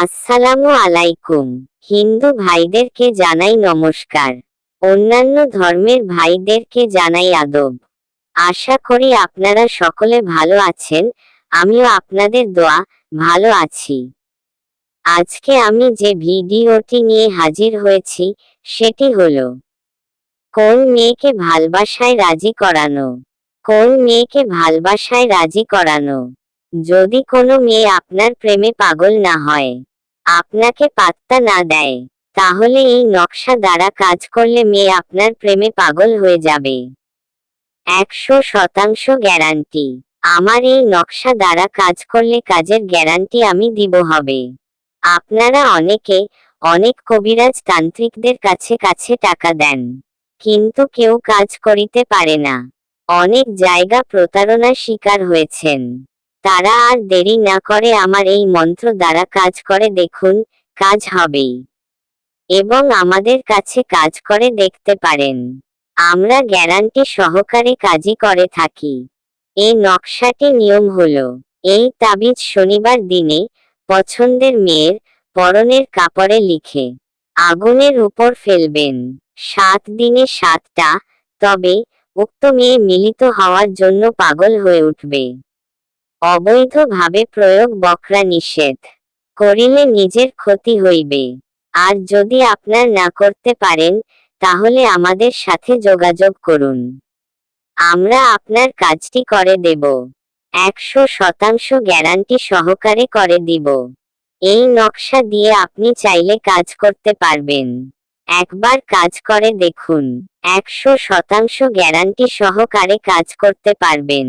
আসসালামু আলাইকুম। হিন্দু ভাইদেরকে জানাই নমস্কার। অন্যান্য ধর্মের ভাইদেরকে জানাই আদব। আশা করি আপনারা সকলে ভালো আছেন, আমিও আপনাদের দোয়া, ভালো আছি। আজকে আমি যে ভিডিওটি নিয়ে হাজির হয়েছি, সেটি হলো, কোন মেয়েকে ভালবাসায় রাজি করানো? কোন মেয়েকে ভালবাসায় রাজি করানো? যদি কোনো মেয়ে আপনার প্রেমে পাগল না হয় আপনাকে পাত্তা না দেয়, তাহলে এই নকশা দ্বারা কাজ করলে মেয়ে আপনার প্রেমে পাগল হয়ে যাবে। একশো শতাংশ গ্যারান্টি, আমার এই নকশা দ্বারা কাজ করলে কাজের গ্যারান্টি আমি দিব হবে। আপনারা অনেকে অনেক কবিরাজ তান্ত্রিকদের কাছে কাছে টাকা দেন, কিন্তু কেউ কাজ করিতে পারে না। অনেক জায়গা প্রতারণার শিকার হয়েছেন। তারা আর দেরি না করে আমার এই মন্ত্র দ্বারা কাজ করে দেখুন, কাজ হবেই। এবং আমাদের কাছে কাজ করে দেখতে পারেন। আমরা গ্যারান্টি সহকারে কাজই করে থাকি। এই নকশাটি নিয়ম হলো, এই তাবিজ শনিবার দিনে পছন্দের মেয়ের পরনের কাপড়ে লিখে আগুনের উপর ফেলবেন। সাত দিনে সাতটা, তবে উক্ত মেয়ে মিলিত হওয়ার জন্য পাগল হয়ে উঠবে। অবৈধভাবে প্রয়োগ বকরা নিষেধ। করিলে নিজের ক্ষতি হইবে। আর যদি আপনার না করতে পারেন, তাহলে আমাদের সাথে যোগাযোগ করুন। আমরা আপনার কাজটি করে দেব। একশো শতাংশ গ্যারান্টি সহকারে করে দিব। এই নকশা দিয়ে আপনি চাইলে কাজ করতে পারবেন। একবার কাজ করে দেখুন। একশো শতাংশ গ্যারান্টি সহকারে কাজ করতে পারবেন।